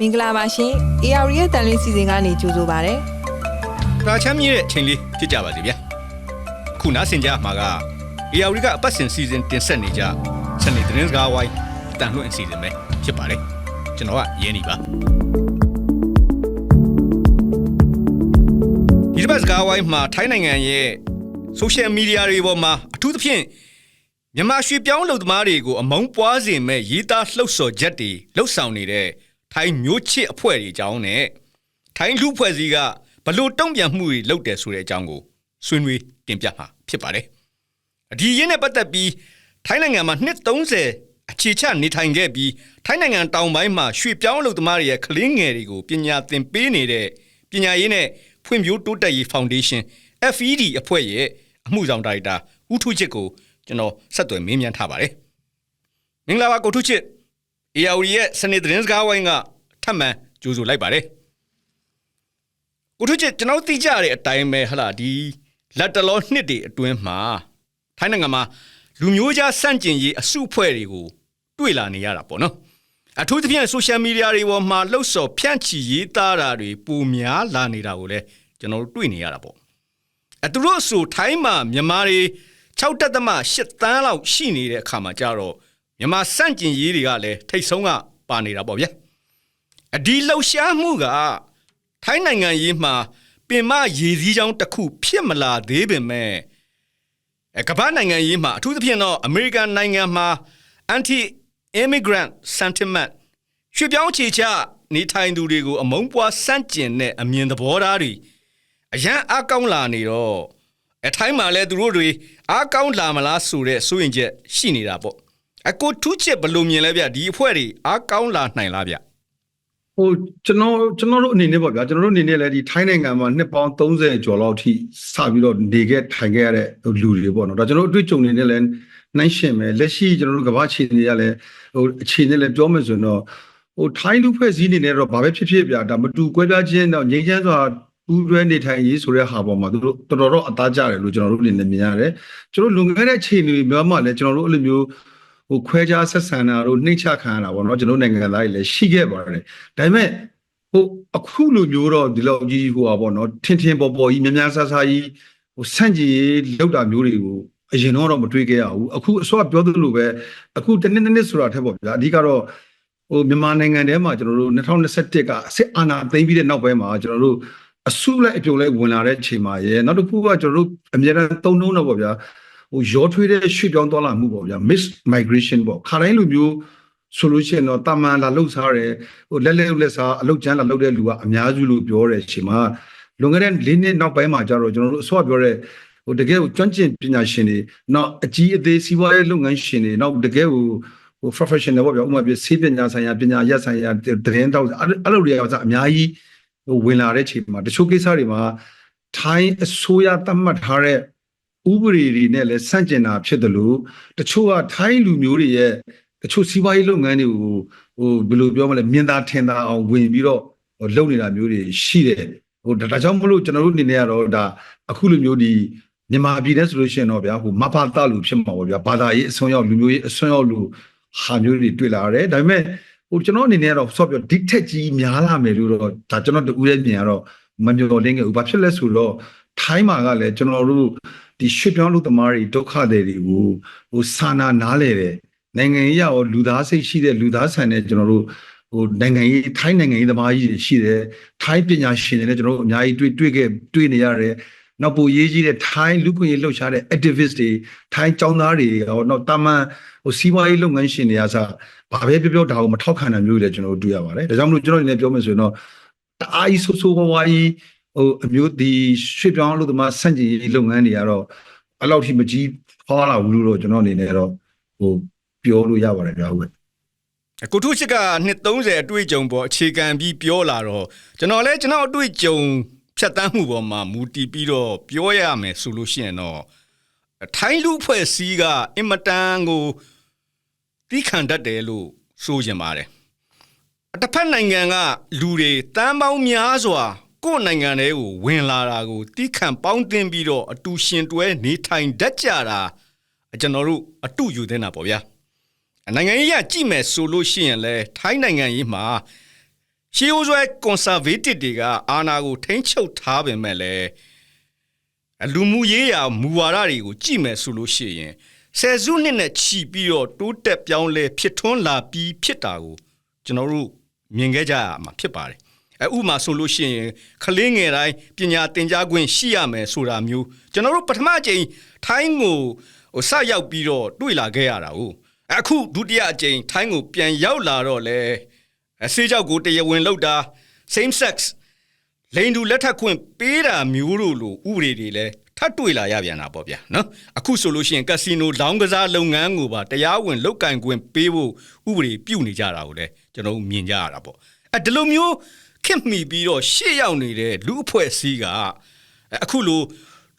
မင်္ဂလာပါရှင် AR ရဲ့တန်လင်းစီစဉ်ကနေကြိုဆိုပါရစေဒါချမ်းမြေရဲ့အချိန်လေးဖြစ်ကြပါစေဗျာခုနားဆင်ကြမှာက AR ကအပတ်စဉ်စီစဉ်တင်ဆက်နေကြစနေသတင်းစကားဝိုင်းတန်လွှင့်အစီအစဉ်ပဲဖြစ်ပါတယ်ကျွန်တော်ကရဲနေပါဒီတစ်ပတ်စကားဝိုင်းမှာထိုင်းနိုင်ငံရဲ့ social media တွေပေါ်မှာအထူးသဖြင့်မြန်မာရွှေပြောင်းလုပ်သမားတွေကိုအမုန်းပွားစေမဲ့ရေးသားလှုပ်ဆော်ချက်တွေလှုပ်ဆောင်နေတဲ့ ထိုင်းမျိုးချစ်အဖွဲ့တွေအကြောင်းနဲ့ထိုင်းလူဖွဲ့စည်းကဘလို့တုံ့ပြန်မှုတွေလုပ်တယ်ဆိုတဲ့အကြောင်းကိုဆွေးနွေးတင်ပြမှာဖြစ်ပါတယ်။အဒီရင်းနဲ့ပတ်သက်ပြီးထိုင်းနိုင်ငံမှာနှစ်30အခြေချနေထိုင်ခဲ့ပြီးထိုင်းနိုင်ငံတောင်ပိုင်းမှာရွှေပြောင်းအလုပ်သမားတွေရဲ့ကလေးငယ်တွေကိုပညာသင်ပေးနေတဲ့ပညာရေးနဲ့ဖွံ့ဖြိုးတိုးတက်ရေးဖောင်ဒေးရှင်း FED အဖွဲ့ရဲ့အမှုဆောင်ဒါရိုက်တာဦးထုချစ်ကိုကျွန်တော်ဆက်သွယ်မေးမြန်းထားပါတယ်။မင်္ဂလာပါကိုထုချစ် AR ရဲ့စနေသတင်းစကားဝိုင်းကထပ်မံကြိုဆိုလိုက်ပါတယ်။ကိုထုချစ်ကျွန်တော်သိကြရတဲ့အတိုင်းပဲဟလာဒီလက်တလောနှစ်တွေအတွင်းမှာထိုင်းနိုင်ငံမှာလူမျိုးခြားစန့်ကျင်ရေးအစုအဖွဲ့တွေကိုတွေ့လာနေရတာပေါ့နော်အထူးသဖြင့် social media တွေပေါ်မှာလှုပ်ဆော်ဖြန့်ချီရေးသားတာတွေပုံများလာနေတာကိုလည်းကျွန်တော်တို့တွေ့နေရတာပေါ့အသူတို့ဆိုထိုင်းမှာမြန်မာတွေ6တက်သမ8တန်းလောက်ရှိနေတဲ့အခါမှာကြတော့ မြန်မာစန့်ကျင်ရေးတွေကလည်းထိတ်ဆုံးကပါနေတာပေါ့ဗျာအဒီလှုပ်ရှားမှုကထိုင်းနိုင်ငံရေးမှာပင်မရေစည်းကြောင်းတစ်ခုဖြစ်မလာသေးပင်မဲ့အဲကမ္ဘာနိုင်ငံရေးမှာအထူးသဖြင့်တော့အမေရိကန်နိုင်ငံမှာ anti immigrant sentiment ရွှေ့ပြောင်းခြေချနေထိုင်သူတွေကိုအမုန်းပွားစန့်ကျင်တဲ့အမြင်သဘောထားတွေအရန်အကောင်းလာနေတော့အထိုင်းမှာလည်းသူတို့တွေအကောင်းလာမလားဆိုတဲ့စိုးရင်ချက်ရှိနေတာပေါ့ အကိုထူးချက်ဘယ်လိုမြင်လဲဗျဒီအဖွဲ့တွေအကောင်းလာနိုင်လားဗျဟိုကျွန်တော်ကျွန်တော်တို့အနေနဲ့ပေါ့ဗျာကျွန်တော်တို့အနေနဲ့လည်းဒီထိုင်းနိုင်ငံမှာနှစ်ပေါင်း30ကျော်လောက်ထိစပြီးတော့နေခဲ့ထိုင်ခဲ့ရတဲ့လူတွေပေါ့နော်ဒါကျွန်တော်တို့အတွေ့အကြုံတွေနဲ့လည်းနှိုင်းရှင်မယ်လက်ရှိကျွန်တော်တို့ကမ္ဘာအခြေအနေရလည်းဟိုအခြေအနေလည်းပြောမယ်ဆိုရင်တော့ဟိုထိုင်းလူဖွဲ့စည်းအနေနဲ့တော့ဘာပဲဖြစ်ဖြစ်ဗျာဒါမတူကွဲပြားခြင်းတော့ငြိမ်းချမ်းစွာပူးတွဲနေထိုင်ရေးဆိုတဲ့ဟာပေါ်မှာသူတို့တော်တော်တော့အသားကျတယ်လို့ကျွန်တော်တို့အနေနဲ့မြင်ရတယ်ကျွန်တော်လွန်ခဲ့တဲ့အခြေအနေတွေများမှလည်းကျွန်တော်တို့အဲ့လိုမျိုး ဟိုခွဲခြားဆက်ဆံတာတို့နှိမ့်ချခံရတာပေါ့နော်ကျွန်တော်နိုင်ငံသားတွေလည်းရှိခဲ့ပါတယ်ဒါပေမဲ့ဟိုအခုလိုမျိုးတော့ဒီလောက်ကြီးဟိုပါပေါ့နော်ထင်ထင်ပေါ်ပေါ်ကြီးများများဆဆကြီးဟိုဆန့်ကျင်ရေးလောက်တာမျိုးတွေကိုအရင်တော့တော့မတွေ့ခဲ့ရဘူးအခုအစောကပြောသလိုပဲအခုတစ်နှစ်တစ်နှစ်ဆိုတာထက်ပေါ့ဗျာအဓိကတော့ဟိုမြန်မာနိုင်ငံထဲမှာကျွန်တော်တို့2021ကစစ်အာဏာသိမ်းပြီးတဲ့နောက်ပိုင်းမှာကျွန်တော်တို့အစုလိုက်အပြုံလိုက်ဝင်လာတဲ့အချိန်မှာရယ်နောက်တစ်ခုကကျွန်တော်တို့အများအားသုံးနှုံးတော့ပေါ့ဗျာ ဟိုရောထွေးတဲ့ရွှေ့ပြောင်းသွားလာမှုပေါ့ဗျာ miss migration ပေါ့ခါတိုင်းလူမျိုးဆိုလို့ရှိရင်တော့တာမန်လာလှုပ်ရှားတယ်ဟိုလက်လက်လက်စားအလုတ်ကျန်းလာလှုပ်တဲ့လူကအများစုလို့ပြောတဲ့အချိန်မှာလွန်ခဲ့တဲ့၄နှစ်နောက်ပိုင်းမှာကျတော့ကျွန်တော်တို့အစောကပြောတဲ့ဟိုတကယ်ကိုကျွမ်းကျင်ပညာရှင်တွေနောက်အကြီးအသေးစီးပွားရေးလုပ်ငန်းရှင်တွေနောက်တကယ်ကိုဟို professional ပေါ့ဗျာဥပမာပြဆေးပညာဆိုင်ရာပညာရပ်ဆိုင်ရာသတင်းတောက်အဲ့အဲ့လိုတွေကကအများကြီးဟိုဝင်လာတဲ့ချိန်မှာတချို့ကိစ္စတွေမှာထိုင်းအစိုးရသတ်မှတ်ထားတဲ့ ဥပဒေတွေနဲ့လည်းဆန့်ကျင်တာဖြစ်တယ်လို့တချို့ကထိုင်းလူမျိုးတွေရဲ့တချို့စီးပွားရေးလုပ်ငန်းတွေကိုဟိုဘယ်လိုပြောမလဲမြင်သာထင်သာအောင်ဝင်ပြီးတော့ဟိုလုပ်နေတာမျိုးတွေရှိတယ်ဟိုဒါဒါကြောင့်မလို့ကျွန်တော်တို့အနေနဲ့ကတော့ဒါအခုလိုမျိုးဒီမြန်မာပြည်နဲ့ဆိုလို့ရှိရင်တော့ဗျာဟိုမဖတာလူဖြစ်မှာပေါ့ဗျာဘာသာရေးအစွန်းရောက်လူမျိုးရေးအစွန်းရောက်လူဟာမျိုးတွေတွေ့လာရတယ်ဒါပေမဲ့ဟိုကျွန်တော်အနေနဲ့ကတော့ဆော့ပြောဒီထက်ကြီးများလာမယ်လို့တော့ဒါကျွန်တော်တူရဲ့မြင်ရတော့မမျှော်လင့်ခဲ့ဘူးဘာဖြစ်လဲဆိုတော့ထိုင်းမှာကလည်းကျွန်တော်တို့ ဒီရွှေ့ပြောင်းလူသမားတွေဒုက္ခတွေတွေကိုဟိုစာနာနားလေတယ်နိုင်ငံရေးရောလူသားစိတ်ရှိတဲ့လူသားဆန်တဲ့ကျွန်တော်တို့ဟိုနိုင်ငံရေးထိုင်းနိုင်ငံရေးသမားကြီးတွေရှိတယ်ထိုင်းပညာရှင်တွေလည်းကျွန်တော်တို့အများကြီးတွေ့တွေ့ခဲ့တွေ့နေရတယ်နောက်ပိုရေးကြီးတဲ့ထိုင်းလူခွင့်ရေးလှုပ်ရှားတဲ့ activist တွေထိုင်းចောင်းသားတွေရောနောက်တာမန်ဟိုစီးပွားရေးလုပ်ငန်းရှင်တွေကစဘာပဲပြောပြောဒါကိုမထောက်ခံတာမျိုးတွေလည်းကျွန်တော်တို့တွေ့ရပါတယ်ဒါကြောင့်မလို့ကျွန်တော်အနေနဲ့ပြောမယ်ဆိုရင်တော့တအားကြီးဆိုးဆိုးဝါးဝါးကြီး ဟိုအမျိုးဒီရွှေ့ပြောင်းလို့ဒီမှာစန့်ကျင်ရေးလုပ်ငန်းတွေကတော့အဲ့လောက်ထိမကြီးခေါ်လာဘူးလို့တော့ကျွန်တော်အနေနဲ့တော့ဟိုပြောလို့ရပါတယ်ဗျာဟုတ်ကဲ့ကိုထုချစ်ကနှစ်30အတွေ့အကြုံပေါ်အခြေခံပြီးပြောလာတော့ကျွန်တော်လည်းကျွန်တော်အတွေ့အကြုံဖြတ်တန်းမှုပေါ်မှာမူတည်ပြီးတော့ပြောရမယ်ဆိုလို့ရှိရင်တော့ထိုင်းလူဖွဲ့စည်းကအင်မတန်ကိုတီးခံတတ်တယ်လို့ဆိုကြပါတယ်အတစ်ဖက်နိုင်ငံကလူတွေတန်းပေါင်းများစွာ ကိုယ့်နိုင်ငံထဲကိုဝင်လာတာကိုတီးခံပေါင်းတင်ပြီးတော့အတူရှင်တွဲနေထိုင်တတ်ကြတာကျွန်တော်တို့အတူယူတင်တာပေါ့ဗျာနိုင်ငံရေးကကြည့်မယ်ဆိုလို့ရှိရင်လဲထိုင်းနိုင်ငံရေးမှာရှေးရိုးဆွဲ conservative တွေကအာဏာကိုထိန်းချုပ်ထားပေမဲ့လည်းအလူမှုရေးရာမူဝါဒတွေကိုကြည့်မယ်ဆိုလို့ရှိရင်ဆယ်စုနှစ်နဲ့ချီပြီးတော့တိုးတက်ပြောင်းလဲဖြစ်ထွန်းလာပြီးဖြစ်တာကိုကျွန်တော်တို့မြင်ခဲ့ကြရမှာဖြစ်ပါတယ် အဲဥပမာဆိုလို့ရှိရင်ခလင်းငယ်တိုင်းပညာသင်ကြားခွင့်ရှိရမယ်ဆိုတာမျိုးကျွန်တော်တို့ပထမအကြိမ်ထိုင်းကိုဟိုစရောက်ပြီးတော့တွေ့လာခဲ့ရတာဟုတ်အခုဒုတိယအကြိမ်ထိုင်းကိုပြန်ရောက်လာတော့လေအစေးကြောက်ကိုတရားဝင်လောက်တာ same sex လိန်တူလက်ထပ်ခွင့်ပေးတာမျိုးတို့လိုဥပဒေတွေလည်းထပ်တွေ့လာရပြန်တာပေါ့ဗျာနော်အခုဆိုလို့ရှိရင်ကက်စီနိုလောင်းကစားလုပ်ငန်းကိုပါတရားဝင်လုတ်ကင်ခွင့်ပေးဖို့ဥပဒေပြုနေကြတာကိုလည်းကျွန်တော်တို့မြင်ကြရတာပေါ့အဲဒီလိုမျိုး ခင်မိပြီးတော့ရှေ့ရောက်နေတဲ့လူအဖွဲ့အစည်းကအဲအခုလို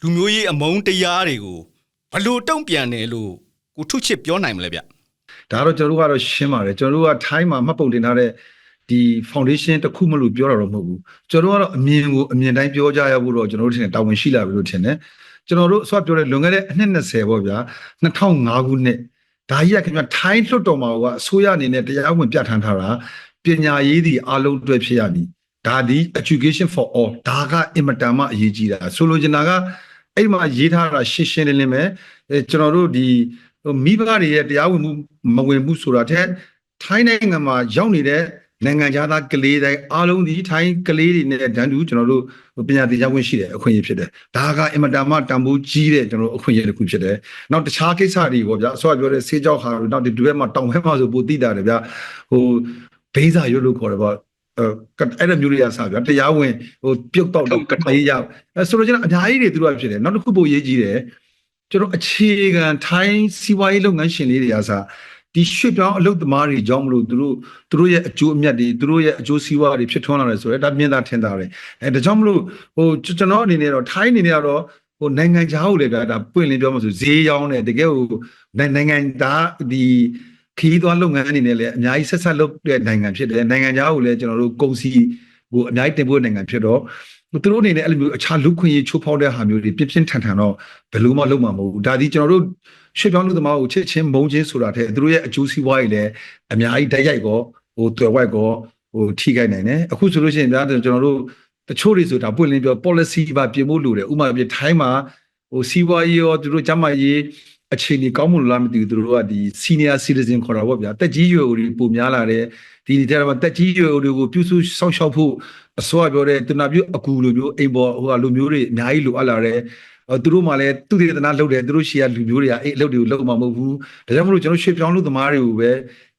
လူမျိုးရေးအမုန်းတရားတွေကိုဘလို့တုံ့ပြန်တယ်လို့ကိုထုချစ်ပြောနိုင်မလဲဗျဒါတော့ကျွန်တော်တို့ကတော့ရှင်းပါတယ်ကျွန်တော်တို့ကထိုင်းမှာမှတ်ပုံတင်ထားတဲ့ဒီ foundation တစ်ခုမလို့ပြောတာတော့မဟုတ်ဘူးကျွန်တော်တို့ကတော့အမြင်ကိုအမြင်တိုင်းပြောကြရဖို့တော့ကျွန်တော်တို့ထင်တယ်တာဝန်ရှိလာပြီလို့ထင်တယ်ကျွန်တော်တို့ဆိုပြောတဲ့လွန်ခဲ့တဲ့အနှစ်20ပေါ့ဗျာ2005ခုနှစ်ဒါကြီးကခင်ဗျထိုင်းလွှတ်တော်မှာကအစိုးရအနေနဲ့တရားဝင်ပြဋ္ဌာန်းထားတာပညာရေးဒီအလုံးအတွက်ဖြစ်ရမည် ဒါဒီ education for all ဒါကအင်မတန်မှအရေးကြီးတာဆိုလိုချင်တာကအဲ့မှာရေးထားတာရှင်းရှင်းလင်းလင်းပဲအဲကျွန်တော်တို့ဒီဟိုမိဘတွေရဲ့တရားဝင်မှုမဝင်မှုဆိုတာတဲ့ထိုင်းနိုင်ငံမှာရောက်နေတဲ့နိုင်ငံသားကလေးတိုင်းအားလုံးဒီထိုင်းကလေးတွေနဲ့တန်းတူကျွန်တော်တို့ပညာသင်ကြားခွင့်ရှိတယ်အခွင့်အရေးဖြစ်တယ်။ဒါကအင်မတန်မှတန်ဖိုးကြီးတဲ့ကျွန်တော်တို့အခွင့်အရေးတစ်ခုဖြစ်တယ်။နောက်တခြားကိစ္စတွေပေါ့ဗျာအစောကပြောတဲ့ဆေးကြောက်ဟာတို့နောက်ဒီဒီဘက်မှာတောင်ဘက်မှာဆိုပိုတိတာတယ်ဗျာဟိုဘေးစာရွတ်လို့ခေါ်တယ်ပေါ့ အဲအဲ့လိုမျိုးတွေကစဗျာတရားဝင်ဟိုပြုတ်တော့တော့ကတေးရအဲဆိုတော့ကျွန်တော်အများကြီးတွေသူတို့ကဖြစ်တယ်နောက်တစ်ခုပိုရေးကြီးတယ်ကျွန်တော်အခြေခံထိုင်းစီးပွားရေးလုပ်ငန်းရှင်လေးတွေအားစားဒီရွှေ့ပြောင်းအလုပ်သမားတွေကြောင့်မလို့သူတို့သူတို့ရဲ့အကျိုးအမြတ်တွေသူတို့ရဲ့အကျိုးစီးပွားတွေဖြစ်ထွန်းလာတယ်ဆိုတော့ဒါမြင်သာထင်သာတယ်အဲဒါကြောင့်မလို့ဟိုကျွန်တော်အနေနဲ့တော့ထိုင်းအနေနဲ့ကတော့ဟိုနိုင်ငံခြားကိုလည်းဗျာဒါပွင့်လင်းပြောမှဆိုဈေးရောင်းတယ်တကယ်ဟိုနိုင်ငံသားဒီ ခီးသွားလုပ်ငန်းအနေနဲ့လည်းအများကြီးဆက်ဆက်လုပ်တဲ့နိုင်ငံဖြစ်တယ်နိုင်ငံခြားကိုလည်းကျွန်တော်တို့ကုန်စည်ကိုအများကြီးတင်ပို့နိုင်ငံဖြစ်တော့သူတို့အနေနဲ့အဲ့လိုမျိုးအခြားလူခွင့်ရေးချိုးဖောက်တဲ့ဟာမျိုးတွေပြင်းပြင်းထန်ထန်တော့ဘယ်လို့မှလုပ်မှာမဟုတ်ဘူးဒါဒီကျွန်တော်တို့ရွှေ့ပြောင်းလူသမားကိုချစ်ချင်းမုန်းချင်းဆိုတာတဲ့သူတို့ရဲ့အကျိုးစီးပွားတွေလည်းအများကြီးတိုက်ရိုက်ကောဟိုတွယ်ဝိုက်ကောဟိုထိခိုက်နိုင်တယ်အခုဆိုလို့ရှိရင်ဗျာကျွန်တော်တို့တချို့တွေဆိုတာပွင့်လင်းပြော policy ပါပြင်ဖို့လိုတယ်ဥပမာပြထိုင်းမှာဟိုစီးပွားရေးရောသူတို့ကျန်းမာရေး အခြေအနေကောင်းမလို့လားမသိဘူးသူတို့ကဒီ senior citizen ခေါ်တာပေါ့ဗျာတက်ကြီးရွယ်တွေပုံများလာတယ်ဒီဒီတဲ့မှာတက်ကြီးရွယ်တွေကိုပြုစုစောင့်ရှောက်ဖို့အစိုးရပြောတဲ့တနာပြုအကူလိုမျိုးအိမ်ပေါ်ဟိုကလူမျိုးတွေအများကြီးလိုအပ်လာတယ်ဟိုသူတို့မှလည်းသူတေသနာလုပ်တယ်သူတို့ရှေ့ကလူမျိုးတွေကအဲ့အလုပ်တွေကိုလုပ်မှာမဟုတ်ဘူးဒါကြောင့်မလို့ကျွန်တော်ရွှေ့ပြောင်းလူသမားတွေကိုပဲ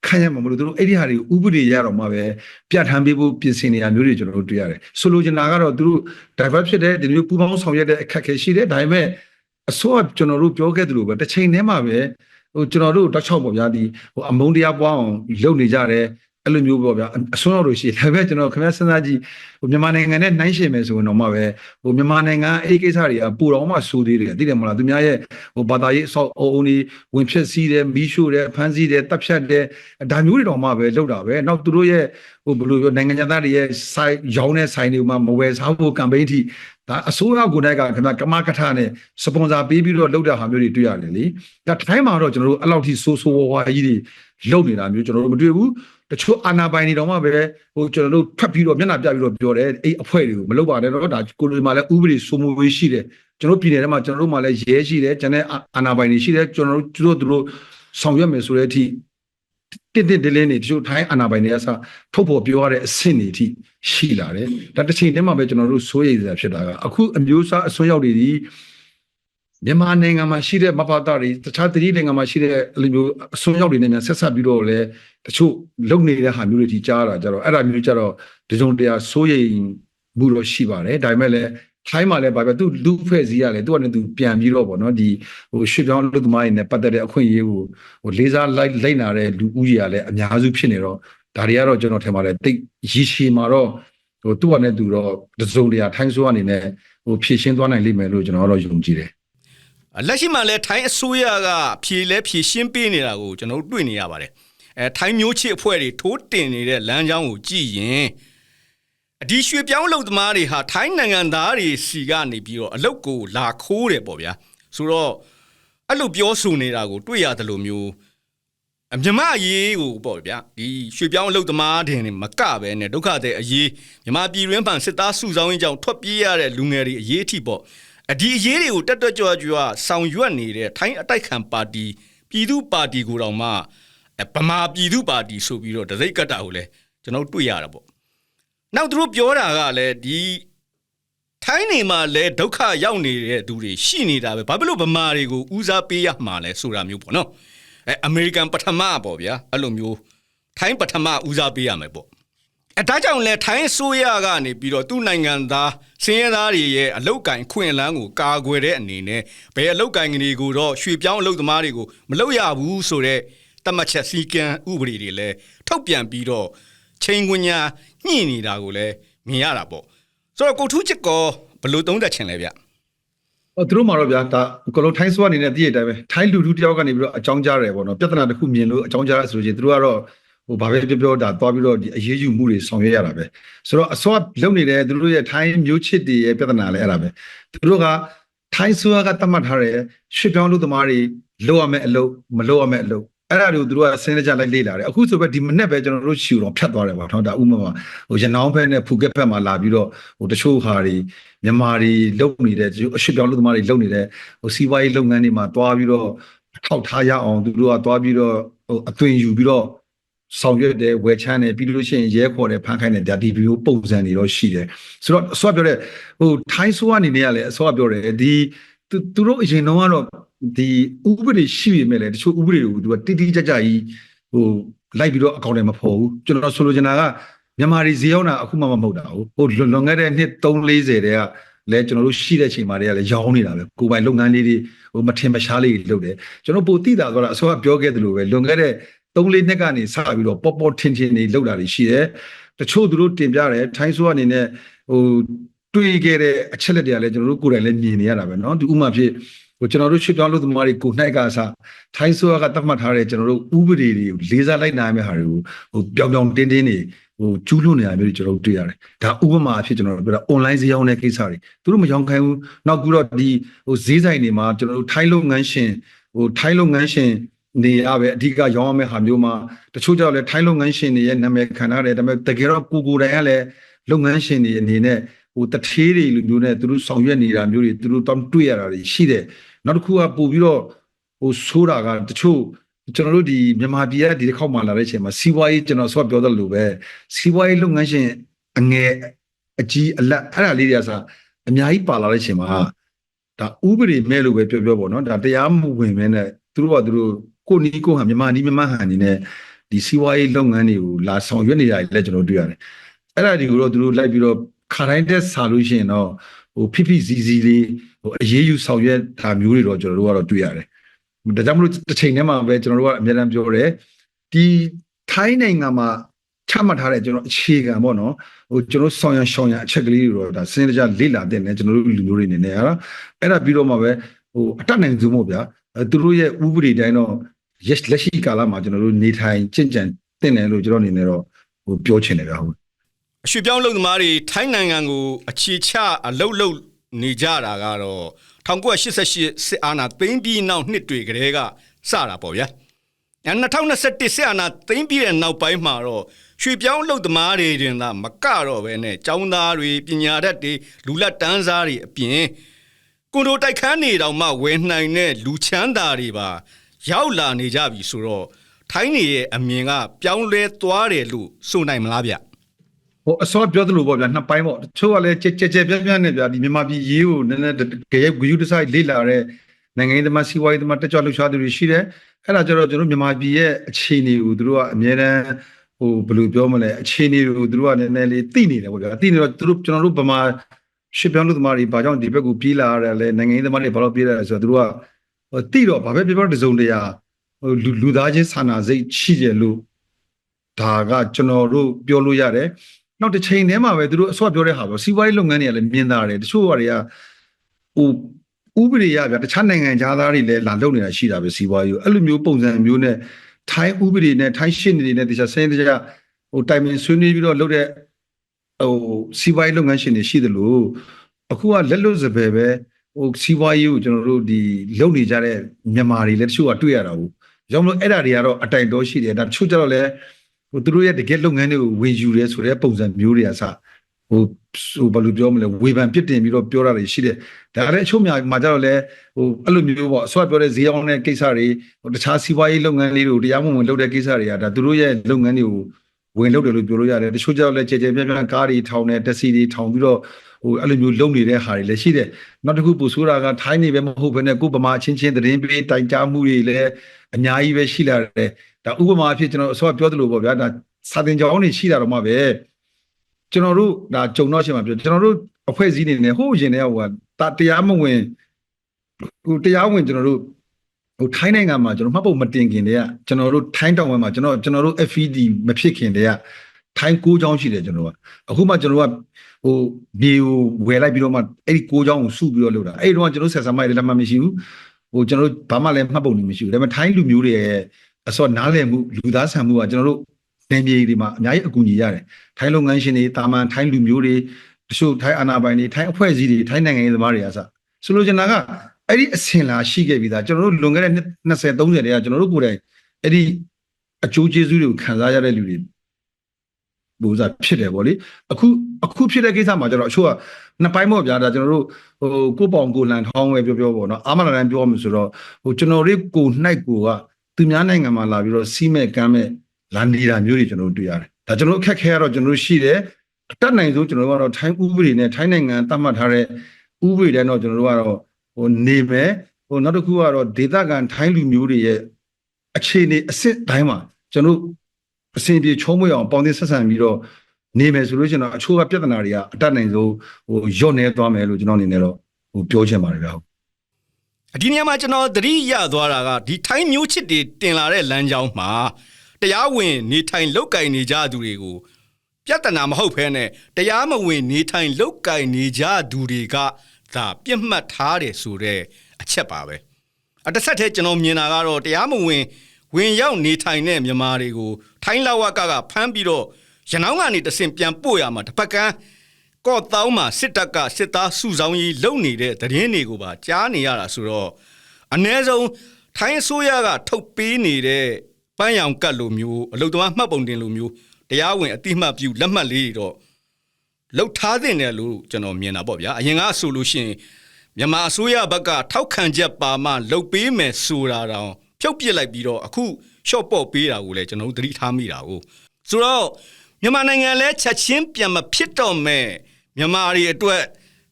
ခံရမှာမလို့သူတို့အဲ့ဒီဟာတွေကိုဥပဒေရတော့မှပဲပြဋ္ဌာန်းပေးဖို့ပြင်ဆင်နေရမျိုးတွေကျွန်တော်တို့တွေ့ရတယ်ဆိုလိုချင်တာကတော့သူတို့ divert ဖြစ်တဲ့ဒီလိုပူပေါင်းဆောင်ရွက်တဲ့အခက်အခဲရှိတယ်ဒါပေမဲ့ အစိုးရကျွန်တော်တို့ပြောခဲ့သလိုပဲတစ်ချိန်တည်းမှာပဲဟိုကျွန်တော်တို့တောက်ချောက်ပေါ့ဗျာဒီဟိုအမုန်းတရားပွားအောင်လုပ်နေကြတယ် အဲ့လိုမျိုးပေါ့ဗျာအစွန်းရောက်လို့ရှိရင်ဒါပေမဲ့ကျွန်တော်ခင်ဗျားစဉ်းစားကြည့်ဟိုမြန်မာနိုင်ငံနဲ့နှိုင်းယှဉ်မယ်ဆိုရင်တော့မှပဲဟိုမြန်မာနိုင်ငံအဲ့ဒီကိစ္စတွေကပူတော်မှဆိုးသေးတယ်သိတယ်မလားသူများရဲ့ဟိုဘာသာရေးအဆောက်အအုံတွေဝင်ဖြစ်စည်းတယ်မီးရှို့တယ်ဖမ်းဆီးတယ်တပ်ဖြတ်တယ်ဒါမျိုးတွေတော့မှပဲလောက်တာပဲနောက်သူတို့ရဲ့ဟိုဘယ်လိုပြောနိုင်ငံသားတွေရဲ့ဆိုင်ရောင်းတဲ့ဆိုင်တွေမှာမဝယ်စားဖို့ကမ်ပိန်းထိဒါအစိုးရကိုယ်တိုင်ကခင်ဗျာကမကထနဲ့စပွန်ဆာပေးပြီးတော့လုပ်တဲ့ဟာမျိုးတွေတွေ့ရတယ်လေဒါတိုင်းမှာတော့ကျွန်တော်တို့အဲ့လောက်ထိဆိုးဆိုးဝါးဝါးကြီးတွေလုပ်နေတာမျိုးကျွန်တော်တို့မတွေ့ဘူး တချို့အာနာပိုင်တွေတော့မှပဲဟိုကျွန်တော်တို့ထွက်ပြီးတော့မျက်နှာပြပြီးတော့ပြောတယ်အဲ့အဖွဲ့တွေကိုမလုပ်ပါနဲ့တော့ဒါကိုလိုမှာလည်းဥပဒေစိုးမိုးရေးရှိတယ်ကျွန်တော်ပြည်နယ်ထဲမှာကျွန်တော်တို့မှာလည်းရဲရှိတယ်ကျန်တဲ့အာနာပိုင်တွေရှိတယ်ကျွန်တော်တို့သူတို့သူတို့ဆောင်ရွက်မယ်ဆိုတဲ့အထိတစ်တစ်တလင်းနေတချို့ထိုင်းအာနာပိုင်တွေကစထုတ်ဖို့ပြောရတဲ့အဆင့်တွေအထိရှိလာတယ်ဒါတစ်ချိန်တည်းမှာပဲကျွန်တော်တို့စိုးရိမ်စရာဖြစ်တာကအခုအမျိုးအစားအစွန်းရောက်တွေဒီ မြန်မာနိုင်ငံမှာရှိတဲ့မဘာတာတွေတခြားတတိနိုင်ငံမှာရှိတဲ့အဲ့လိုမျိုးအစွန်းရောက်တွေနဲ့များဆက်ဆက်ပြီးတော့လည်းတချို့လုံနေတဲ့ဟာမျိုးတွေထိကြားတာကြတော့အဲ့ဒါမျိုးကြတော့ဒီစုံတရားစိုးရိမ်မှုတော့ရှိပါတယ်ဒါပေမဲ့လည်းထိုင်းမှာလည်းဗာပဲသူလူဖွဲ့စည်းရတယ်သူကလည်းသူပြန်ပြီးတော့ဗောနော်ဒီဟိုရွှေပြောင်းလူသမားတွေနဲ့ပတ်သက်တဲ့အခွင့်အရေးကိုဟိုလေးစားလိုက်လိုက်နာတဲ့လူဦးကြီးကလည်းအများစုဖြစ်နေတော့ဒါတွေကတော့ကျွန်တော်ထင်ပါတယ်တိတ်ရည်ရှိမှာတော့ဟိုသူ့အနေနဲ့သူတော့ဒီစုံတရားထိုင်းဆိုးအနေနဲ့ဟိုဖြည့်ရှင်းသွားနိုင်လိမ့်မယ်လို့ကျွန်တော်ကတော့ယုံကြည်တယ် လက်ရှိမှာလည်းထိုင်းအစိုးရကဖြေလဲဖြေရှင်းပေးနေတာကိုကျွန်တော်တို့တွေ့နေရပါတယ်အဲထိုင်းမျိုးချစ်အဖွဲ့တွေထိုးတင်နေတဲ့လမ်းကြောင်းကိုကြည့်ရင်အဒီရွှေပြောင်းလုံသမားတွေဟာထိုင်းနိုင်ငံသားတွေစီကနေပြီးတော့အလုတ်ကိုလာခိုးတယ်ပေါ့ဗျာဆိုတော့အဲ့လိုပြောဆိုနေတာကိုတွေ့ရတယ်လို့မျိုးအမြမအရေးကိုပေါ့ဗျာဒီရွှေပြောင်းအလုပ်သမားတင်နေမကပဲနဲ့ဒုက္ခတဲ့အရေးမြမပြည်တွင်းပန်စစ်သားစုဆောင်ရင်းကြောင့်ထွက်ပြေးရတဲ့လူငယ်တွေအရေးအထိပေါ့ အဒီအရေးတွေကိုတက်တက်ကြွကြွဆောင်ရွက်နေတဲ့ထိုင်းအတိုက်ခံပါတီပြည်သူ့ပါတီကိုတောင်မှအဲဗမာပြည်သူ့ပါတီဆိုပြီးတော့တစိတ်ကတ်တာကိုလည်းကျွန်တော်တို့တွေ့ရတာပေါ့နောက်သူတို့ပြောတာကလည်းဒီထိုင်းနေမှာလဲဒုက္ခရောက်နေတဲ့သူတွေရှိနေတာပဲဘာဖြစ်လို့ဗမာတွေကိုဦးစားပေးရမှာလဲဆိုတာမျိုးပေါ့နော်အဲအမေရိကန်ပထမပေါ့ဗျာအဲ့လိုမျိုးထိုင်းပထမဦးစားပေးရမယ်ပေါ့ အဲဒါကြောင့်လဲထိုင်းအစိုးရကနေပြီးတော့သူ့နိုင်ငံသားစင်းရဲသားတွေရဲ့အလုတ်ကင်ခွင့်လန်းကိုကာကွယ်တဲ့အနေနဲ့ဘယ်အလုတ်ကင်ကနေကိုတော့ရွှေပြောင်းအလုတ်သမားတွေကိုမလုပ်ရဘူးဆိုတော့တတ်မှတ်ချက်စီကံဥပဒေတွေလဲထုတ်ပြန်ပြီးတော့ချိန်ခွင်ညာညှိနေတာကိုလဲမြင်ရတာပေါ့ဆိုတော့ကိုထူးချစ်ကောဘယ်လို့သုံးသက်ချင်လဲဗျဟောသူတို့မှာတော့ဗျာဒါအကလုံးထိုင်းစွာအနေနဲ့တည့်ရတဲ့အတိုင်းပဲထိုင်းလူထုတယောက်ကနေပြီးတော့အကြောင်းကြားတယ်ပေါ့နော်ပြဿနာတစ်ခုမြင်လို့အကြောင်းကြားရဆိုလို့ချင်းသူတို့ကတော့ ဟိုဘာပဲပြောပြောဒါသွားပြီးတော့ဒီအရေးယူမှုတွေဆောင်ရွက်ရတာပဲဆိုတော့အစောလုံနေတယ်သူတို့ရဲ့ထိုင်းမျိုးချစ်တွေရဲ့ပြဿနာလည်းအဲ့ဒါပဲသူတို့ကထိုင်းစွာကတတ်မှတ်ထားတဲ့ရွှေပြောင်းလူသမားတွေလိုရမယ့်အလုပ်မလိုရမယ့်အလုပ်အဲ့ဒါတွေကိုသူတို့ကစဉ်းစားကြလိုက်လေ့လာတယ်အခုဆိုပဲဒီမနေ့ပဲကျွန်တော်တို့ရှူတော့ဖြတ်သွားတယ်ပေါ့နော်ဒါဥပမာဟိုရနောင်းဘက်နဲ့ဖူကက်ဘက်မှာလာပြီးတော့ဟိုတချို့ဟာတွေမြန်မာတွေလုံနေတဲ့အရွှေပြောင်းလူသမားတွေလုံနေတဲ့ဟိုစီးပွားရေးလုပ်ငန်းတွေမှာတွားပြီးတော့ထောက်ထားရအောင်သူတို့ကတွားပြီးတော့ဟိုအသွင်ယူပြီးတော့ ဆောင်ရွက်တယ်ဝယ်ချမ်းတယ်ပြီးလို့ရှိရင်ရဲခေါ်တယ်ဖမ်းခိုင်းတယ်ဒါဒီဗီဒီယိုပုံစံတွေတော့ရှိတယ်ဆိုတော့အစောကပြောတဲ့ဟိုထိုင်းဆိုးအနေနဲ့ကလည်းအစောကပြောတယ်ဒီသူသူတို့အရင်တော့ကတော့ဒီဥပဒေရှိပေမဲ့လည်းတချို့ဥပဒေတွေကိုသူကတိတိကျကျကြီးဟိုလိုက်ပြီးတော့အကောင့်ထဲမဖော်ဘူးကျွန်တော်ဆိုလိုချင်တာကမြန်မာတွေဈေးရောက်တာအခုမှမဟုတ်တာဟုတ်ဟိုလွန်လွန်ခဲ့တဲ့နှစ်340တဲ့ကလည်းကျွန်တော်တို့ရှိတဲ့ချိန်မှာတည်းကလည်းရောင်းနေတာပဲကိုယ်ပိုင်လုပ်ငန်းလေးတွေဟိုမထင်မရှားလေးတွေလုပ်တယ်ကျွန်တော်ပိုတိတာဆိုတာအစောကပြောခဲ့သလိုပဲလွန်ခဲ့တဲ့ 3လေးနှစ်ကနေစပြီးတော့ပေါ်ပေါ်ထင်ထင်နေလုပ်တာတွေရှိတယ်တချို့သူတို့တင်ပြတယ်ထိုင်းဆိုးအနေနဲ့ဟိုတွေ့ခဲ့တဲ့အချက်လက်တွေကလည်းကျွန်တော်တို့ကိုယ်တိုင်လည်းမြင်နေရတာပဲเนาะဒီဥမာဖြစ်ဟိုကျွန်တော်တို့ရှစ်ပြောင်းလို့သမားတွေကိုနိုင်ကအစားထိုင်းဆိုးကတတ်မှတ်ထားတဲ့ကျွန်တော်တို့ဥပဒေတွေကိုလေးစားလိုက်နိုင်မယ့်ဟာတွေကိုဟိုပြောင်ပြောင်တင်းတင်းနေဟိုကျူးလွန်နေတာမျိုးတွေကျွန်တော်တို့တွေ့ရတယ်ဒါဥပမာအဖြစ်ကျွန်တော်တို့ပြောတာ online ဈေးရောင်းတဲ့ကိစ္စတွေသူတို့မရောင်းခိုင်းဘူးနောက်ပြီးတော့ဒီဟိုဈေးဆိုင်တွေမှာကျွန်တော်တို့ထိုင်းလုပ်ငန်းရှင်ဟိုထိုင်းလုပ်ငန်းရှင် နေရပဲအဓိကရောင်းရမယ့်ဟာမျိုးမှာတချို့ကြောင့်လည်းထိုင်းလုပ်ငန်းရှင်တွေရဲ့နာမည်ခံထားတယ်ဒါပေမဲ့တကယ်တော့ကိုကိုယ်တိုင်ကလည်းလုပ်ငန်းရှင်တွေအနေနဲ့ဟိုတထေးတွေလူမျိုးနဲ့သူတို့ဆောင်ရွက်နေတာမျိုးတွေသူတို့တောင်းတွေ့ရတာတွေရှိတယ်နောက်တစ်ခုကပို့ပြီးတော့ဟိုဆိုးတာကတချို့ကျွန်တော်တို့ဒီမြန်မာပြည်ကဒီတစ်ခေါက်မှလာတဲ့အချိန်မှာစီးပွားရေးကျွန်တော်ဆော့ပြောသလိုပဲစီးပွားရေးလုပ်ငန်းရှင်အငယ်အကြီးအလတ်အဲ့ဒါလေးတွေကစအများကြီးပါလာတဲ့အချိန်မှာဒါဥပဒေမဲ့လို့ပဲပြောပြောပေါ့နော်ဒါတရားမဝင်မဲနဲ့သူတို့ကသူတို့ ကိုနီးကိုဟန်မြန်မာနီးမြန်မာဟန်နေနဲ့ဒီစီးပွားရေးလုပ်ငန်းတွေကိုလာဆောင်ရွက်နေတာလည်းကျွန်တော်တွေ့ရတယ်အဲ့ဒါတွေကိုတော့သူတို့လိုက်ပြီးတော့ခါတိုင်းတက်စားလို့ရှိရင်တော့ဟိုဖိဖိစီစီလေးဟိုအရေးယူဆောင်ရွက်တာမျိုးတွေတော့ကျွန်တော်တို့ကတော့တွေ့ရတယ်ဒါကြောင့်မလို့တစ်ချိန်တည်းမှာပဲကျွန်တော်တို့ကအများအားပြောတယ်ဒီထိုင်းနိုင်ငံမှာချမှတ်ထားတဲ့ကျွန်တော်အခြေခံပေါ့နော်ဟိုကျွန်တော်ဆောင်ရရှောင်းရအချက်ကလေးတွေတော့ဒါစင်းတကြလေ့လာတဲ့ねကျွန်တော်တို့လူမျိုးတွေနေနေရတာအဲ့ဒါပြီးတော့မှပဲဟိုအတက်နိုင်စုံမို့ဗျာအဲ သူတို့ရဲ့ဥပဒေတိုင်းတော့ yes လက်ရှိကာလမှာကျွန်တော်တို့နေထိုင်ကြင့်ကြံတင်တယ်လို့ကျွန်တော်အနေနဲ့တော့ဟိုပြောချင်တယ်ဗျာဟုတ်အရွှေပြောင်းလုံသမားတွေထိုင်းနိုင်ငံကိုအခြေချအလုတ်လုတ်နေကြတာကတော့1988စစ်အာဏာသိမ်းပြီးနောက်နှစ်တွေကတည်းကစတာပေါ့ဗျာအဲ2021စစ်အာဏာသိမ်းပြီးတဲ့နောက်ပိုင်းမှာတော့ရွှေပြောင်းလုံသမားတွေတင်သာမကတော့ပဲနဲ့ចောင်းသားတွေပညာတတ်တွေလူလက်တန်းစားတွေအပြင် ကွန်ဒိုတိုက်ခန်းနေတောင်မှဝယ်နိုင်တဲ့လူချမ်းသာတွေပါရောက်လာနေကြပြီဆိုတော့ထိုင်းနေရဲ့အမြင်ကပြောင်းလဲသွားတယ်လို့ဆိုနိုင်မလားဗျဟိုအစောပြောသလိုပေါ့ဗျာနှစ်ပိုင်းပေါ့တချို့ကလည်းကြက်ကြက်ကြက်ပြန့်ပြန့်နဲ့ဗျာဒီမြန်မာပြည်ရေးကိုနည်းနည်းကြရဲ့ဂူယူတဆိုင်လေ့လာတဲ့နိုင်ငံရေးသမားစီးပွားရေးသမားတက်ကြွလှုပ်ရှားသူတွေရှိတယ်အဲ့ဒါကြတော့ကျွန်တော်မြန်မာပြည်ရဲ့အခြေအနေကိုသူတို့ကအများတန်းဟိုဘယ်လိုပြောမလဲအခြေအနေကိုသူတို့ကနည်းနည်းလေးသိနေတယ်ပေါ့ဗျာသိနေတော့သူတို့ကျွန်တော်တို့ဗမာ ရှစ်ပြောင်းလူသမားတွေဘာကြောင့်ဒီဘက်ကိုပြေးလာရတယ်လဲနိုင်ငံရေးသမားတွေဘာလို့ပြေးလာလဲဆိုတော့သူတို့ကဟိုသိတော့ဘာပဲပြောပြောတစုံတရာဟိုလူလူသားချင်းစာနာစိတ်ရှိတယ်လို့ဒါကကျွန်တော်တို့ပြောလို့ရတယ်နောက်တစ်ချိန်တည်းမှာပဲသူတို့အစောပြောတဲ့ဟာပေါ့စီးပွားရေးလုပ်ငန်းတွေကလည်းမြင်တာတယ်တချို့ဟာတွေကဟိုဥပဒေရဗျာတခြားနိုင်ငံခြားသားတွေလည်းလာလုပ်နေတာရှိတာပဲစီးပွားရေးကိုအဲ့လိုမျိုးပုံစံမျိုးနဲ့ထိုင်းဥပဒေနဲ့ထိုင်းရှင်းတွေနဲ့တခြားစင်းတခြားဟိုတိုင်ပင်ဆွေးနွေးပြီးတော့လုပ်တဲ့ ဟိုစီးပွားရေးလုပ်ငန်းရှင်တွေရှိတယ်လို့အခုကလက်လွတ်စပယ်ပဲဟိုစီးပွားရေးကိုကျွန်တော်တို့ဒီလုပ်နေကြတဲ့မြန်မာတွေလည်းတချို့ကတွေ့ရတာဘူးကြောင့်မလို့အဲ့ဒါတွေကတော့အတိုင်တော်ရှိတယ်ဒါတချို့ကျတော့လည်းဟိုသူတို့ရဲ့တကယ်လုပ်ငန်းတွေကိုဝင်ယူရဲဆိုတဲ့ပုံစံမျိုးတွေကစဟိုဟိုဘာလို့ပြောမလဲဝေဖန်ပြစ်တင်ပြီးတော့ပြောတာတွေရှိတယ်ဒါလည်းအချို့များမှာကျတော့လည်းဟိုအဲ့လိုမျိုးပေါ့အစောပြောတဲ့ဈေးအောင်တဲ့ကိစ္စတွေဟိုတခြားစီးပွားရေးလုပ်ငန်းလေးတွေကိုတရားမဝင်လုပ်တဲ့ကိစ္စတွေကဒါသူတို့ရဲ့လုပ်ငန်းတွေကို ဝင်လုပ်တယ်လို့ပြောလို့ရတယ်တချို့ကျတော့လည်းကြဲကြဲပြန့်ပြန့်ကားတွေထောင်တယ်တက်စီတွေထောင်ပြီးတော့ဟိုအဲ့လိုမျိုးလုပ်နေတဲ့ဟာတွေလည်းရှိတယ်နောက်တစ်ခုပူဆိုးတာကထိုင်းနေပဲမဟုတ်ဘဲနဲ့ကိုယ်ဗမာချင်းချင်းသတင်းပေးတိုင်ကြားမှုတွေလည်းအများကြီးပဲရှိလာတယ်ဒါဥပမာအဖြစ်ကျွန်တော်အစောပြောသလိုပေါ့ဗျာဒါစာသင်ကျောင်းတွေရှိတာတော့မှပဲကျွန်တော်တို့ဒါကြုံတော့ရှိမှာပြောကျွန်တော်တို့အဖွဲ့အစည်းနေနဲ့ဟိုးရင်တဲ့ဟိုကတာတရားမဝင်ဟိုတရားဝင်ကျွန်တော်တို့ ဟိုထိုင်းနိုင်ငံမှာကျွန်တော်မှတ်ပုံမတင်ခင်တည်းကကျွန်တော်တို့ထိုင်းတောင်ပိုင်းမှာကျွန်တော်ကျွန်တော်တို့ FED မဖြစ်ခင်တည်းကထိုင်းကိုးချောင်းရှိတယ်ကျွန်တော်ကအခုမှကျွန်တော်ကဟိုမြေကိုဝယ်လိုက်ပြီးတော့မှအဲ့ဒီကိုးချောင်းကိုစုပြီးတော့လုပ်တာအဲ့ဒီတော့ကျွန်တော်ဆက်ဆံမိုက်လည်းလက်မှတ်မရှိဘူးဟိုကျွန်တော်တို့ဘာမှလည်းမှတ်ပုံနေမရှိဘူးဒါပေမဲ့ထိုင်းလူမျိုးတွေရဲ့အစောနားလည်မှုလူသားဆန်မှုကကျွန်တော်တို့နယ်မြေတွေမှာအများကြီးအကူအညီရတယ်ထိုင်းလုပ်ငန်းရှင်တွေတာမန်ထိုင်းလူမျိုးတွေတချို့ထိုင်းအာဏာပိုင်တွေထိုင်းအဖွဲ့အစည်းတွေထိုင်းနိုင်ငံရေးသမားတွေအစဆိုလိုချင်တာက အဲ့ဒီအဆင်လာရှိခဲ့ပြီးသားကျွန်တော်တို့လွန်ခဲ့တဲ့20 30တည်းကကျွန်တော်တို့ကိုယ်တိုင်အဲ့ဒီအကျိုးကျေးဇူးတွေကိုခံစားရတဲ့လူတွေဘူစားဖြစ်တယ်ဗောလေအခုအခုဖြစ်တဲ့ကိစ္စမှာကျတော့အချို့ကနှစ်ပိုင်းပေါ့ဗျာဒါကျွန်တော်တို့ဟိုကိုယ့်ပေါင်ကိုယ်လန်ထောင်းပဲပြောပြောပေါ့နော်အာမနာတိုင်းပြောမှဆိုတော့ဟိုကျွန်တော်တို့ကိုယ်၌ကိုယ်ကသူများနိုင်ငံမှာလာပြီးတော့စီးမဲ့ကမ်းမဲ့လာနေတာမျိုးတွေကျွန်တော်တို့တွေ့ရတယ်ဒါကျွန်တော်တို့အခက်ခဲရတော့ကျွန်တော်တို့ရှိတယ်အတက်နိုင်ဆုံးကျွန်တော်တို့ကတော့ထိုင်းဥပဒေနဲ့ထိုင်းနိုင်ငံသတ်မှတ်ထားတဲ့ဥပဒေတဲ့တော့ကျွန်တော်တို့ကတော့ ဟိုနေမယ်ဟိုနောက်တစ်ခုကတော့ဒေသခံထိုင်းလူမျိုးတွေရဲ့အခြေအနေအစစ်တိုင်းမှာကျွန်တော်တို့အစဉ်ပြေချုံးမွေအောင်ပေါင်းတင်ဆက်ဆံပြီးတော့နေမယ်ဆိုလို့ရှိရင်တော့အချို့ကပြဿနာတွေကအတက်နိုင်ဆုံးဟိုညော့နေသွားမယ်လို့ကျွန်တော်အနေနဲ့တော့ဟိုပြောချင်ပါတယ်ဗျာဒီနေရာမှာကျွန်တော်သတိရသွားတာကဒီထိုင်းမျိုးချစ်တွေတင်လာတဲ့လမ်းကြောင်းမှာတရားဝင်နေထိုင်လောက်ကင်နေကြသူတွေကိုပြဿနာမဟုတ်ဘဲနဲ့တရားမဝင်နေထိုင်လောက်ကင်နေကြသူတွေက ဒါပြစ်မှတ်ထားတယ်ဆိုတဲ့အချက်ပါပဲအတစ်ဆက်တည်းကျွန်တော်မြင်တာကတော့တရားမဝင် ဝင်ရောက်နေထိုင်တဲ့မြန်မာတွေကိုထိုင်းလဝကကဖမ်းပြီးတော့ရနောင်းကနေတဆင့်ပြန်ပို့ရမှာတစ်ပတ်ကန်းကော့တောင်းမှာစစ်တပ်ကစစ်သားစုဆောင်ရေးလုပ်နေတဲ့သတင်းတွေကိုပါကြားနေရတာဆိုတော့အ ਨੇ ဆုံးထိုင်းအစိုးရကထုတ်ပေးနေတဲ့ပန်းရောင်ကတ်လိုမျိုးအလုတ်သမားမှတ်ပုံတင်လိုမျိုးတရားဝင်အတိမတ်ပြုလက်မှတ်လေးတွေတော့ လှုပ်ထားတဲ့တယ်လို့ကျွန်တော်မြင်တာပေါ့ဗျာအရင်ကဆိုလို့ရှိရင်မြန်မာအစိုးရဘက်ကထောက်ခံချက်ပါမှလှုပ်ပေးမယ်ဆိုတာတောင်ဖြုတ်ပစ်လိုက်ပြီးတော့အခုရှော့ပေါ့ပေးတာကိုလည်းကျွန်တော်တို့သတိထားမိတာကိုဆိုတော့မြန်မာနိုင်ငံလဲချက်ချင်းပြန်မဖြစ်တော့မဲ့မြန်မာတွေအတွက်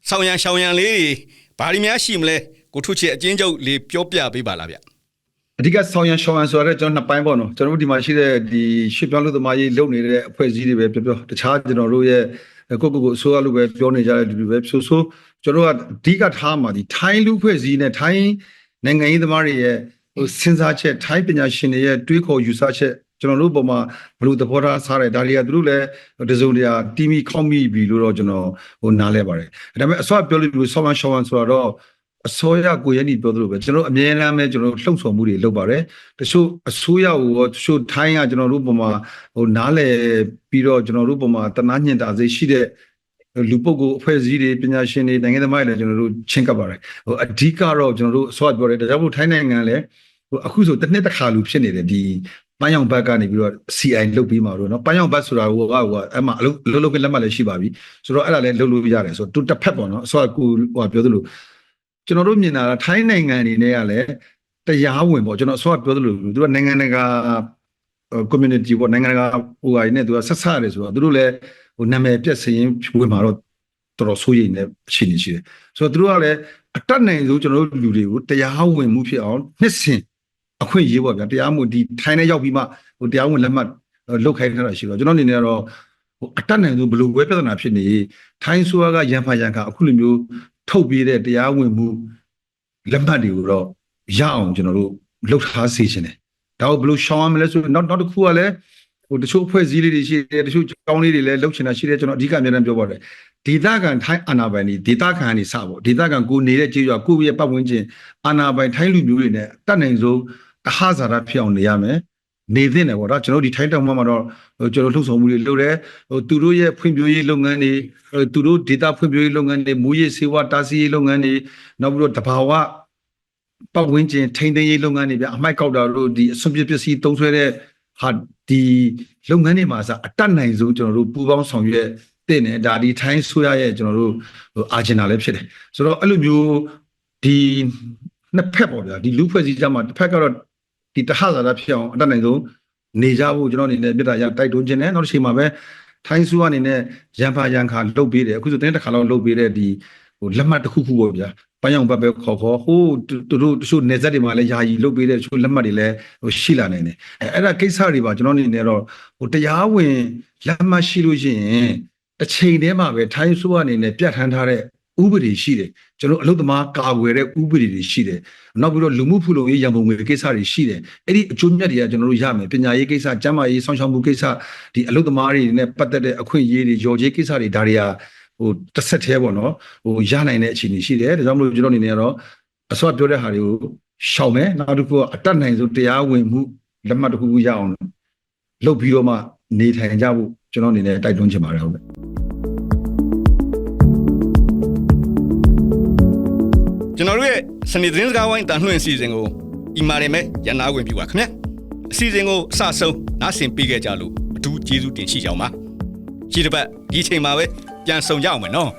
ဆောင်းရံရှောင်းရံလေးတွေဘာတွေများရှိမလဲကိုထုချစ်အချင်းချုပ်လေးပြောပြပေးပါလားဗျအဓိကဆောင်းရန်ရှောင်းရန်ဆိုရတဲ့ကျွန်တော်နှစ်ပိုင်းပေါ့နော်ကျွန်တော်တို့ဒီမှာရှိတဲ့ဒီရွှေပြောင်းလို့သမားကြီးလုပ်နေတဲ့အဖွဲ့အစည်းတွေပဲပြောပြောတခြားကျွန်တော်တို့ရဲ့ ကိုကိုကိုအစိုးရလို့ပဲပြောနေကြတဲ့လူတွေပဲဆိုဆိုကျွန်တော်တို့ကအဓိကထားမှာဒီထိုင်းလူအဖွဲ့အစည်းနဲ့ထိုင်းနိုင်ငံရေးသမားတွေရဲ့ဟိုစဉ်းစားချက်ထိုင်းပညာရှင်တွေရဲ့တွေးခေါ်ယူဆချက်ကျွန်တော်တို့ပုံမှာဘလို့သဘောထားစားတယ်ဒါတွေကသူတို့လည်းတစုံတရာတီမီခေါမိပြီလို့တော့ကျွန်တော်ဟိုနားလဲပါတယ်ဒါပေမဲ့အစောပြောလို့ဆောင်းရန်ရှောင်းရန်ဆိုတော့ အစိုးရကိုရည်နည်ပြောသလိုပဲကျွန်တော်တို့အမြဲတမ်းပဲကျွန်တော်တို့လှုပ်ဆော်မှုတွေလုပ်ပါတယ်တချို့အစိုးရကိုရောတချို့ထိုင်းကကျွန်တော်တို့ပုံမှာဟိုနားလေပြီးတော့ကျွန်တော်တို့ပုံမှာတနာညင်တာစိတ်ရှိတဲ့လူပုဂ္ဂိုလ်အဖွဲ့အစည်းတွေပညာရှင်တွေနိုင်ငံသမားတွေလည်းကျွန်တော်တို့ချင်းကပ်ပါတယ်ဟိုအဓိကတော့ကျွန်တော်တို့အစိုးရပြောတယ်ဒါကြောင့်မို့ထိုင်းနိုင်ငံလည်းဟိုအခုဆိုတစ်နှစ်တစ်ခါလူဖြစ်နေတယ်ဒီပန်းရောင်ဘက်ကနေပြီးတော့ CI လုတ်ပြီးမှာတော့เนาะပန်းရောင်ဘက်ဆိုတာဟိုကဟိုကအဲ့မှာအလုပ်အလုပ်လုပ်ခွင့်လက်မှတ်လည်းရှိပါပြီဆိုတော့အဲ့ဒါလည်းလုပ်လို့ရတယ်ဆိုတော့သူတစ်ဖက်ပေါ့เนาะအစိုးရကူဟိုပြောသလို ကျွန်တော်တို့မြင်တာကထိုင်းနိုင်ငံအနေနဲ့ကလည်းတရားဝင်ပေါ့ကျွန်တော်အစောကပြောသလိုသူကနိုင်ငံတကာ community ပေါ့နိုင်ငံတကာဟိုဟာတွေနဲ့သူကဆက်ဆံရတယ်ဆိုတော့သူတို့လည်းဟိုနာမည်ပြက်စရင်ဝင်မှာတော့တော်တော်ဆိုးရိမ်နေအခြေအနေရှိတယ်ဆိုတော့သူတို့ကလည်းအတတ်နိုင်ဆုံးကျွန်တော်တို့လူတွေကိုတရားဝင်မှုဖြစ်အောင်နှစ်ဆင်အခွင့်အရေးပေါ့ဗျာတရားမှုဒီထိုင်းနဲ့ရောက်ပြီးမှဟိုတရားဝင်လက်မှတ်လုတ်ခိုင်းထားတာရှိတော့ကျွန်တော်အနေနဲ့ကတော့ဟိုအတတ်နိုင်ဆုံးဘယ်လိုပဲပြဿနာဖြစ်နေထိုင်းဆိုရကရန်ဖန်ရန်ခါအခုလိုမျိုး ထုတ်ပေးတဲ့တရားဝင်မှုလက်မှတ်တွေကိုတော့ရအောင်ကျွန်တော်တို့လှုပ်ထားစေချင်တယ်။ဒါကိုဘယ်လိုရှောင်ရမလဲဆိုတော့နောက်နောက်တစ်ခုကလည်းဟိုတချို့အဖွဲ့အစည်းလေးတွေရှိတယ်တချို့ကောင်းလေးတွေလည်းလှုပ်ချင်တာရှိတယ်ကျွန်တော်အဓိကအများနဲ့ပြောပါတယ်။ဒေတာကန်ထိုင်းအာနာပိုင်တွေဒေတာကန်ကနေစပေါ့ဒေတာကန်ကိုနေတဲ့ကြေးရွာကိုယ့်ရဲ့ပတ်ဝန်းကျင်အာနာပိုင်ထိုင်းလူမျိုးတွေနဲ့တတ်နိုင်ဆုံးအဟဇာရဖြစ်အောင်နေရမယ်။ နေသင့်တယ်ပေါ့နော်ကျွန်တော်ဒီထိုင်းတောင်မှာတော့ဟိုကျွန်တော်လှုပ်ဆောင်မှုတွေလုပ်တယ်ဟိုသူတို့ရဲ့ဖွံ့ဖြိုးရေးလုပ်ငန်းတွေဟိုသူတို့ဒေတာဖွံ့ဖြိုးရေးလုပ်ငန်းတွေမူရေးစေဝါတာစီရေးလုပ်ငန်းတွေနောက်ပြီးတော့တဘာဝပတ်ဝန်းကျင်ထိန်းသိမ်းရေးလုပ်ငန်းတွေဗျအမိုက်ကောက်တာတို့ဒီအစွန့်ပစ်ပစ္စည်းသုံးဆွဲတဲ့ဟာဒီလုပ်ငန်းတွေမှာစအတတ်နိုင်ဆုံးကျွန်တော်တို့ပူးပေါင်းဆောင်ရွက်တဲ့နဲ့ဒါဒီထိုင်းဆိုရရဲ့ကျွန်တော်တို့ဟိုအာဂျင်နာလည်းဖြစ်တယ်ဆိုတော့အဲ့လိုမျိုးဒီနှစ်ဖက်ပေါ့ဗျာဒီလူဖွဲ့စည်းကြမှာတစ်ဖက်ကတော့ ဒီတဟဇာတာဖြစ်အောင်အတတ်နိုင်ဆုံးနေကြဖို့ကျွန်တော်အနေနဲ့ပြစ်တာရတိုက်တွန်းခြင်းနဲ့နောက်တစ်ချိန်မှာပဲထိုင်းဆူအနေနဲ့ရန်ဖာရန်ခါလုတ်ပေးတယ်အခုဆိုတင်းတစ်ခါလောက်လုတ်ပေးတဲ့ဒီဟိုလက်မှတ်တစ်ခုခုပေါ့ဗျာပန်းရောင်ဘက်ပဲခေါ်ခေါ်ဟိုးသူသူတို့တချို့နေဆက်တွေမှာလည်းယာယီလုတ်ပေးတဲ့တချို့လက်မှတ်တွေလည်းဟိုရှိလာနိုင်တယ်အဲအဲ့ဒါကိစ္စတွေပါကျွန်တော်အနေနဲ့တော့ဟိုတရားဝင်လက်မှတ်ရှိလို့ရှိရင်တစ်ချိန်တည်းမှာပဲထိုင်းဆိုးအနေနဲ့ပြဋ္ဌာန်းထားတဲ့ ဥပဒေရှိတယ်ကျွန်တော်အလုပ်သမားကာကွယ်တဲ့ဥပဒေတွေရှိတယ်နောက်ပြီးတော့လူမှုဖူလုံရေးရန်ပုံငွေကိစ္စတွေရှိတယ်အဲ့ဒီအကျိုးမြတ်တွေကကျွန်တော်တို့ရမယ်ပညာရေးကိစ္စကျန်းမာရေးစောင့်ရှောက်မှုကိစ္စဒီအလုပ်သမားတွေနဲ့ပတ်သက်တဲ့အခွင့်အရေးတွေရော်ကြေးကိစ္စတွေဒါတွေကဟိုတစ်ဆက်တည်းပေါ့နော်ဟိုရနိုင်တဲ့အခြေအနေရှိတယ်ဒါကြောင့်မလို့ကျွန်တော်အနေနဲ့ကတော့အစောပြောတဲ့ဟာတွေကိုရှောင်မယ်နောက်တစ်ခုကအတတ်နိုင်ဆုံးတရားဝင်မှုလက်မှတ်တစ်ခုခုရအောင်လုပ်ပြီးတော့မှနေထိုင်ကြဖို့ကျွန်တော်အနေနဲ့တိုက်တွန်းချင်ပါတယ်ဟုတ်ကဲ့ ကျွန်တော်တို့ရဲ့စနေသတင်းစကားဝိုင်းတန်လှည့်အစီအစဉ်ကိုအီမာတွေမဲ့ရန်နာဝင်ပြပါခင်ဗျာအစီအစဉ်ကိုအစဆုံးနားဆင်ပေးခဲ့ကြလို့အထူးကျေးဇူးတင်ရှိကြောင်းပါရှိတစ်ပတ်ဒီချိန်မှာပဲပြန်ဆောင်ကြအောင်မယ်နော်